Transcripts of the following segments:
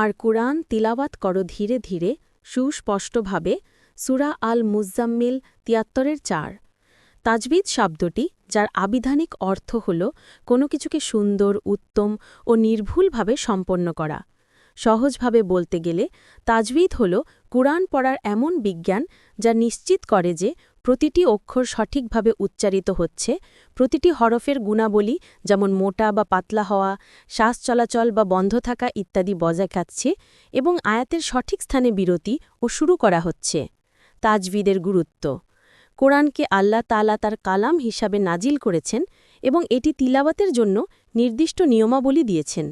আর কুরআন তিলাওয়াত করো ধীরে ধীরে সুস্পষ্টভাবে সুরা আল মুজাম্মিল তিয়াত্তরের চার। তাজবিদ শব্দটি, যার আবিধানিক অর্থ হল কোনো কিছুকে সুন্দর, উত্তম ও নির্ভুলভাবে সম্পন্ন করা। সহজভাবে বলতে গেলে, তাজবিদ হল কুরআন পড়ার এমন বিজ্ঞান যা নিশ্চিত করে যে প্রতিটি অক্ষর সঠিকভাবে উচ্চারিত হচ্ছে। প্রতিটি হরফের গুণাবলী, যেমন মোটা বা পাতলা হওয়া, শ্বাস চলাচল বা বন্ধ থাকা ইত্যাদি বজায় খাচ্ছে এবং আয়াতের সঠিক স্থানে বিরতি ও শুরু করা হচ্ছে। তাজবিদের গুরুত্ব। কোরআনকে আল্লাহ তালা তার কালাম হিসাবে নাজিল করেছেন এবং এটি তিলাওয়াতের জন্য নির্দিষ্ট নিয়মাবলী দিয়েছেন।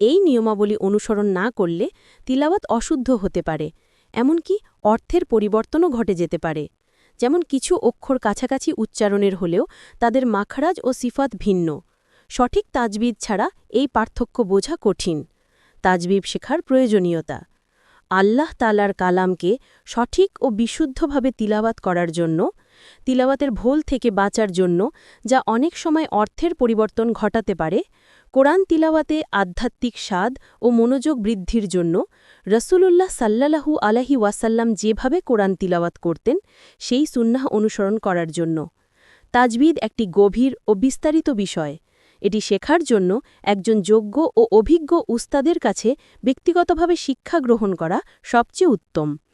এই নিয়মাবলী অনুসরণ না করলে তিলাওয়াত অশুদ্ধ হতে পারে, এমনকি অর্থের পরিবর্তনও ঘটে যেতে পারে। যেমন কিছু অক্ষর কাছাকাছি উচ্চারণের হলেও তাদের মাখরাজ ও সিফাত ভিন্ন। সঠিক তাজবিদ ছাড়া এই পার্থক্য বোঝা কঠিন। তাজবিব শেখার প্রয়োজনীয়তা। আল্লাহ তালার কালামকে সঠিক ও বিশুদ্ধভাবে তিলাবাত করার জন্য তিলাওয়াতের ভুল থেকে বাঁচার জন্য, যা অনেক সময় অর্থের পরিবর্তন ঘটাতে পারে, কোরআন তিলাওয়াতে আধ্যাত্মিক স্বাদ ও মনোযোগ বৃদ্ধির জন্য রসুলুল্লাহ সাল্লাহু আলাহি ওয়াসাল্লাম যেভাবে কোরআন তিলাওয়াত করতেন, সেই সুন্নাহ অনুসরণ করার জন্য। তাজবিদ একটি গভীর ও বিস্তারিত বিষয়। এটি শেখার জন্য একজন যোগ্য ও অভিজ্ঞ উস্তাদের কাছে ব্যক্তিগতভাবে শিক্ষা গ্রহণ করা সবচেয়ে উত্তম।